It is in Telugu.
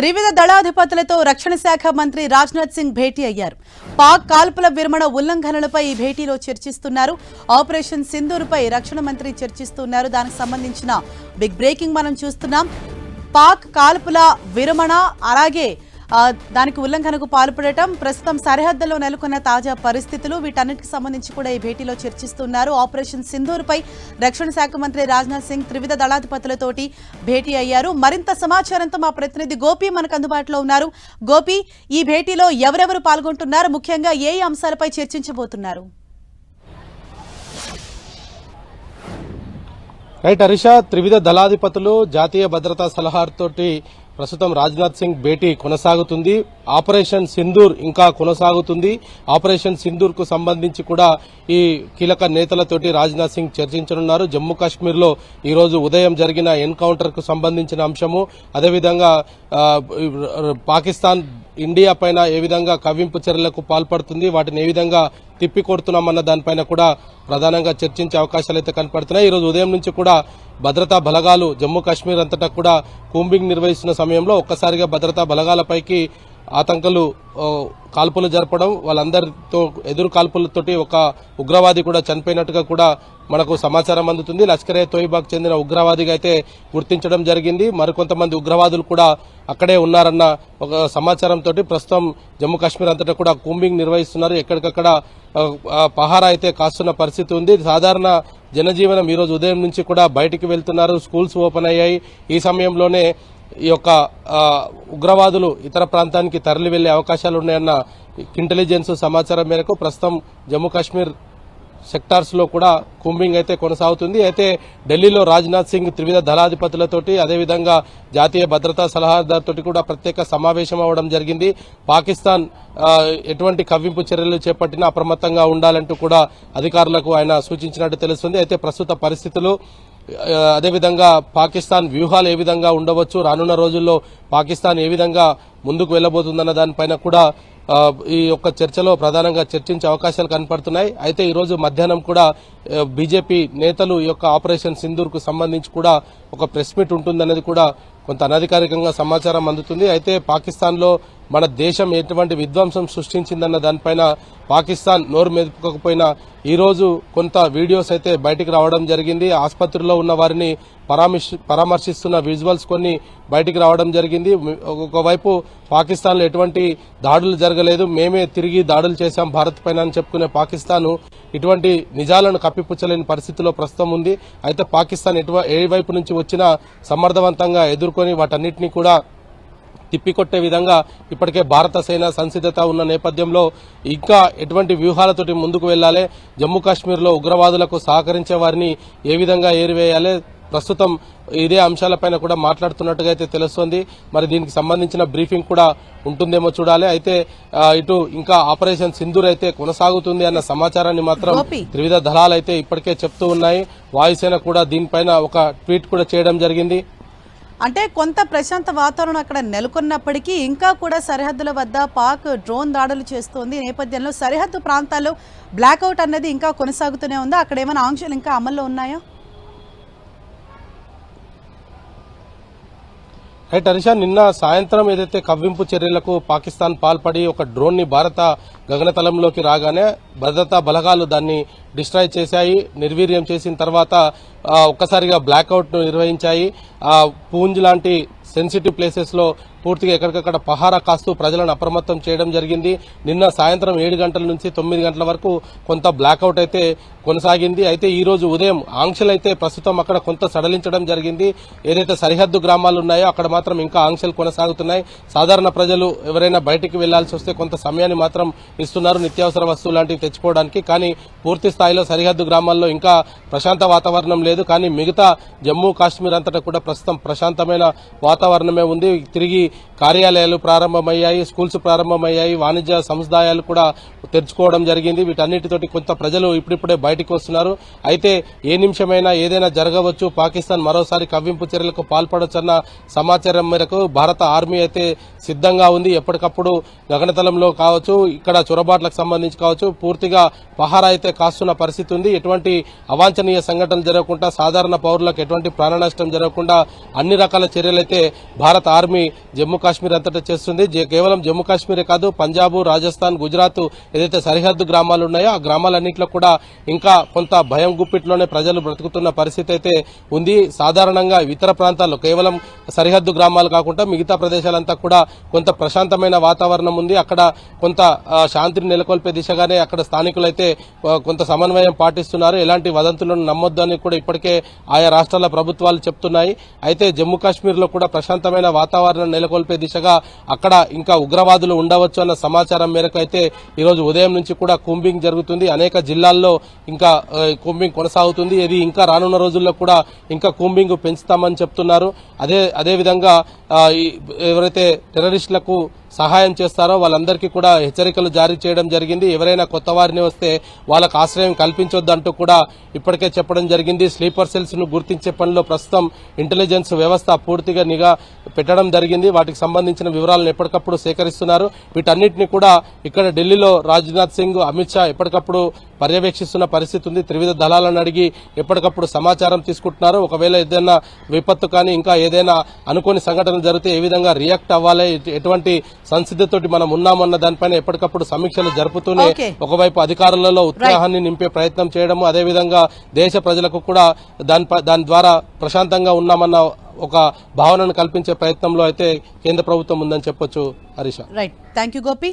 త్రివిధ దళాధిపతులతో రక్షణ శాఖ మంత్రి రాజ్నాథ్ సింగ్ భేటీ అయ్యారు. పాక్ కాల్పుల విరమణ ఉల్లంఘనలపై ఈ భేటీలో చర్చిస్తున్నారు. ఆపరేషన్ సింధూర్పై రక్షణ మంత్రి చర్చిస్తున్నారు. దానికి సంబంధించిన బిగ్ బ్రేకింగ్ మనం చూస్తున్నాం. పాక్ కాల్పుల విరమణ అలాగే దానికి ఉల్లంఘనకు పాల్పడటం ప్రస్తుతం సరిహద్దులో నెలకొన్న తాజా పరిస్థితులు వీటన్నిటికి సంబంధించి కూడా ఈ భేటీలో చర్చిస్తున్నారు. ఆపరేషన్ సింధూర్పై రక్షణ శాఖ మంత్రి రాజ్నాథ్ సింగ్ త్రివిధ దళాధిపతులతోటి భేటీ అయ్యారు. మరింత సమాచారంతో మా ప్రతినిధి గోపి మనకు అందుబాటులో ఉన్నారు. గోపి ఈ భేటీలో ఎవరెవరు పాల్గొంటున్నారు? ముఖ్యంగా ఏ అంశాలపై చర్చించబోతున్నారు? రైట్ హరీష త్రివిధ దళాధిపతులు జాతీయ భద్రతా సలహాతోటి ప్రస్తుతం రాజ్నాథ్ సింగ్ భేటీ కొనసాగుతుంది. ఆపరేషన్ సింధూర్ ఇంకా కొనసాగుతుంది. ఆపరేషన్ సింధూర్కు సంబంధించి కూడా ఈ కీలక నేతలతోటి రాజ్నాథ్ సింగ్ చర్చించనున్నారు. జమ్మూ కాశ్మీర్లో ఈ రోజు ఉదయం జరిగిన ఎన్కౌంటర్కు సంబంధించిన అంశము. అదేవిధంగా పాకిస్తాన్ ఇండియా పైన ఏ విధంగా కవింపు చర్యలకు పాల్పడుతుంది వాటిని ఏ విధంగా తిప్పికొడుతున్నామన్న దానిపైన కూడా ప్రధానంగా చర్చించే అవకాశాలు అయితే కనపడుతున్నాయి. ఈ రోజు ఉదయం నుంచి కూడా భద్రతా బలగాలు జమ్మూ కాశ్మీర్ అంతటా కూడా కూంబింగ్ నిర్వహిస్తున్న సమయంలో ఒక్కసారిగా భద్రతా బలగాలపైకి ఆతంకులు కాల్పులు జరపడం వాళ్ళందరితో ఎదురు కాల్పులతోటి ఒక ఉగ్రవాది కూడా చనిపోయినట్టుగా కూడా మనకు సమాచారం అందుతుంది. లష్కరే తోయిబాకు చెందిన ఉగ్రవాదిగా అయితే గుర్తించడం జరిగింది. మరికొంతమంది ఉగ్రవాదులు కూడా అక్కడే ఉన్నారన్న ఒక సమాచారంతో ప్రస్తుతం జమ్మూ కాశ్మీర్ అంతటా కూడా కూంబింగ్ నిర్వహిస్తున్నారు. ఎక్కడికక్కడ పహారా అయితే కాస్తున్న పరిస్థితి ఉంది. సాధారణ జనజీవనం ఈరోజు ఉదయం నుంచి కూడా బయటికి వెళ్తున్నారు. స్కూల్స్ ఓపెన్ అయ్యాయి. ఈ సమయంలోనే ఈ యొక్క ఉగ్రవాదులు ఇతర ప్రాంతానికి తరలి వెళ్ళే అవకాశాలు ఉన్నాయన్న ఇంటెలిజెన్స్ సమాచారం మేరకు ప్రస్తుతం జమ్మూ కాశ్మీర్ సెక్టార్స్లో కూడా కుంబింగ్ అయితే కొనసాగుతుంది. అయితే ఢిల్లీలో రాజ్నాథ్ సింగ్ త్రివిధ దళాధిపతులతోటి అదేవిధంగా జాతీయ భద్రతా సలహాదారుతోటి కూడా ప్రత్యేక సమావేశం అవడం జరిగింది. పాకిస్తాన్ ఎటువంటి కవ్వింపు చర్యలు చేపట్టినా అప్రమత్తంగా ఉండాలంటూ కూడా అధికారులకు ఆయన సూచించినట్టు తెలుస్తుంది. అయితే ప్రస్తుత పరిస్థితులు అదేవిధంగా పాకిస్తాన్ వ్యూహాలు ఏ విధంగా ఉండవచ్చు? రానున్న రోజుల్లో పాకిస్తాన్ ఏ విధంగా ముందుకు వెళ్ళబోతుందన్న దానిపైన కూడా ఈ యొక్క చర్చలో ప్రధానంగా చర్చించే అవకాశాలు కనపడుతున్నాయి. అయితే ఈరోజు మధ్యాహ్నం కూడా బీజేపీ నేతలు ఈ యొక్క ఆపరేషన్ సింధూర్కు సంబంధించి కూడా ఒక ప్రెస్ మీట్ ఉంటుందనేది కూడా కొంత అనధికారికంగా సమాచారం అందుతుంది. అయితే పాకిస్తాన్లో మన దేశం ఎటువంటి విధ్వంసం సృష్టించిందన్న దానిపైన పాకిస్తాన్ నోరు మెదుపుకోకపోయినా ఈ రోజు కొంత వీడియోస్ అయితే బయటికి రావడం జరిగింది. ఆసుపత్రిలో ఉన్న వారిని పరామర్శిస్తున్న విజువల్స్ కొన్ని బయటికి రావడం జరిగింది. ఒకవైపు పాకిస్తాన్లో ఎటువంటి దాడులు జరగలేదు. మేమే తిరిగి దాడులు చేశాం భారత్ పైన అని చెప్పుకునే పాకిస్తాన్ ఇటువంటి నిజాలను కప్పిపుచ్చలేని పరిస్థితిలో ప్రస్తుతం ఉంది. అయితే పాకిస్తాన్ ఎటువ- ఏ వైపు నుంచి వచ్చినా సమర్థవంతంగా ఎదుర్కొని వాటన్నిటినీ కూడా తిప్పికొట్టే విధంగా ఇప్పటికే భారత సేన సంసిద్ధత ఉన్న నేపథ్యంలో ఇంకా ఎటువంటి వ్యూహాలతోటి ముందుకు వెళ్ళాలి జమ్మూ కాశ్మీర్లో ఉగ్రవాదులకు సహకరించే వారిని ఏ విధంగా ఏరివేయాలి? ప్రస్తుతం ఇదే అంశాలపైన కూడా మాట్లాడుతున్నట్టుగా అయితే తెలుస్తోంది. మరి దీనికి సంబంధించిన బ్రీఫింగ్ కూడా ఉంటుందేమో చూడాలి. అయితే ఇటు ఇంకా ఆపరేషన్ సింధూర్ అయితే కొనసాగుతుంది అన్న సమాచారాన్ని మాత్రం. త్రివిధ దళాలు అయితే ఇప్పటికే చెప్తూ ఉన్నాయి. వాయుసేన కూడా దీనిపైన ఒక ట్వీట్ కూడా చేయడం జరిగింది. అంటే కొంత ప్రశాంత వాతావరణం అక్కడ నెలకొన్నప్పటికీ ఇంకా కూడా సరిహద్దుల వద్ద పాక్ డ్రోన్ దాడులు చేస్తోంది. నేపథ్యంలో సరిహద్దు ప్రాంతాల్లో బ్లాక్అవుట్ అనేది ఇంకా కొనసాగుతూనే ఉందా. అక్కడ ఏమైనా ఆంక్షలు ఇంకా అమల్లో ఉన్నాయా? రైట్ హరీషా నిన్న సాయంత్రం ఏదైతే కవ్వింపు చర్యలకు పాకిస్తాన్ పాల్పడి ఒక డ్రోన్ని భారత గగనతలంలోకి రాగానే భద్రతా బలగాలు దాన్ని డిస్ట్రాయ్ చేశాయి నిర్వీర్యం చేసిన తర్వాత ఒక్కసారిగా బ్లాక్అవుట్ను నిర్వహించాయి. ఆ పూంజ్ లాంటి సెన్సిటివ్ ప్లేసెస్లో పూర్తిగా ఎక్కడికక్కడ పహారా కాస్తూ ప్రజలను అప్రమత్తం చేయడం జరిగింది. నిన్న సాయంత్రం ఏడు గంటల నుంచి తొమ్మిది గంటల వరకు కొంత బ్లాక్అవుట్ అయితే కొనసాగింది. అయితే ఈ రోజు ఉదయం ఆంక్షలు అయితే ప్రస్తుతం అక్కడ కొంత సడలించడం జరిగింది. ఏదైతే సరిహద్దు గ్రామాలు ఉన్నాయో అక్కడ మాత్రం ఇంకా ఆంక్షలు కొనసాగుతున్నాయి. సాధారణ ప్రజలు ఎవరైనా బయటికి వెళ్ళాల్సి వస్తే కొంత సమయాన్ని మాత్రం ఇస్తున్నారు. నిత్యావసర వస్తువులు లాంటివి తెచ్చుకోవడానికి. కానీ పూర్తి స్థాయిలో సరిహద్దు గ్రామాల్లో ఇంకా ప్రశాంత వాతావరణం లేదు. కానీ మిగతా జమ్మూ కాశ్మీర్ అంతటా కూడా ప్రస్తుతం ప్రశాంతమైన వాతావరణమే ఉంది. తిరిగి కార్యాలయాలు ప్రారంభమయ్యాయి స్కూల్స్ ప్రారంభమయ్యాయి వాణిజ్య సముదాయాలు కూడా తెరుచుకోవడం జరిగింది. వీటన్నిటితోటి కొంత ప్రజలు ఇప్పుడిప్పుడే బయటికి వస్తున్నారు. అయితే ఏ నిమిషమైనా ఏదైనా జరగవచ్చు. పాకిస్తాన్ మరోసారి కవ్వింపు చర్యలకు పాల్పడొచ్చన్న సమాచారం మేరకు భారత ఆర్మీ అయితే సిద్ధంగా ఉంది. ఎప్పటికప్పుడు గగనతలంలో కావచ్చు ఇక్కడ చొరబాట్లకు సంబంధించి కావచ్చు పూర్తిగా పహారా అయితే కాస్తున్న పరిస్థితి ఉంది. ఎటువంటి అవాంఛనీయ సంఘటనలు జరగకుండా సాధారణ పౌరులకు ఎటువంటి ప్రాణ నష్టం జరగకుండా అన్ని రకాల చర్యలైతే భారత ఆర్మీ జమ్మూ కాశ్మీర్ అంతటా చేస్తుంది. జే- కేవలం జమ్మూ కాశ్మీరే కాదు పంజాబ్ రాజస్థాన్ గుజరాత్ ఏదైతే సరిహద్దు గ్రామాలు ఉన్నాయో ఆ గ్రామాలన్నింటిలో కూడా ఇంకా కొంత భయం గుప్పిట్లోనే ప్రజలు బ్రతుకుతున్న పరిస్థితి అయితే ఉంది. సాధారణంగా ఇతర ప్రాంతాల్లో కేవలం సరిహద్దు గ్రామాలు కాకుండా మిగతా ప్రదేశాలంతా కూడా కొంత ప్రశాంతమైన వాతావరణం ఉంది. అక్కడ కొంత శాంతిని నెలకొల్పే దిశగానే అక్కడ స్థానికులైతే కొంత సమన్వయం పాటిస్తున్నారు. ఎలాంటి వదంతులను నమ్మొద్దు అని కూడా ఇప్పటికే ఆయా రాష్ట్రాల ప్రభుత్వాలు చెప్తున్నాయి. అయితే జమ్మూ కాశ్మీర్లో కూడా ప్రశాంతమైన వాతావరణం నెలకొల్పే దిశగా అక్కడ ఇంకా ఉగ్రవాదులు ఉండవచ్చు అన్న సమాచారం మేరకు అయితే ఈరోజు ఉదయం నుంచి కూడా కూంబింగ్ జరుగుతుంది. అనేక జిల్లాల్లో ఇంకా ఆ, కూంబింగ్ కొనసాగుతుంది. ఇది ఇంకా రానున్న రోజుల్లో కూడా ఇంకా కూంబింగ్ పెంచుతామని చెప్తున్నారు. అదే అదేవిధంగా ఎవరైతే టెర్రరిస్టులకు సహాయం చేస్తారో వాళ్ళందరికీ కూడా హెచ్చరికలు జారీ చేయడం జరిగింది. ఎవరైనా కొత్త వారిని వస్తే వాళ్ళకు ఆశ్రయం కల్పించొద్దంటూ కూడా ఇప్పటికే చెప్పడం జరిగింది. స్లీపర్ సెల్స్ను గుర్తించే పనిలో ప్రస్తుతం ఇంటెలిజెన్స్ వ్యవస్థ పూర్తిగా నిఘా పెట్టడం జరిగింది. వాటికి సంబంధించిన వివరాలను ఎప్పటికప్పుడు సేకరిస్తున్నారు. వీటన్నిటిని కూడా ఇక్కడ ఢిల్లీలో రాజ్నాథ్ సింగ్ అమిత్ షా ఎప్పటికప్పుడు పర్యవేక్షిస్తున్న పరిస్థితి ఉంది. త్రివిధ దళాలను అడిగి ఎప్పటికప్పుడు సమాచారం తీసుకుంటున్నారు. ఒకవేళ ఏదైనా విపత్తు కానీ ఇంకా ఏదైనా అనుకోని సంఘటనలు జరిగితే ఏ విధంగా రియాక్ట్ అవ్వాలి? ఎటు- ఎటువంటి సంసిద్ధతోటి మనం ఉన్నామన్న దానిపైన ఎప్పటికప్పుడు సమీక్షలు జరుపుతూనే. ఒకవైపు అధికారులలో ఉత్సాహాన్ని నింపే ప్రయత్నం చేయడము అదేవిధంగా దేశ ప్రజలకు కూడా దాని దాని ద్వారా ప్రశాంతంగా ఉన్నామన్న ఒక భావనను కల్పించే ప్రయత్నంలో అయితే కేంద్ర ప్రభుత్వం ఉందని చెప్పొచ్చు Harisha. Right thank you Gopi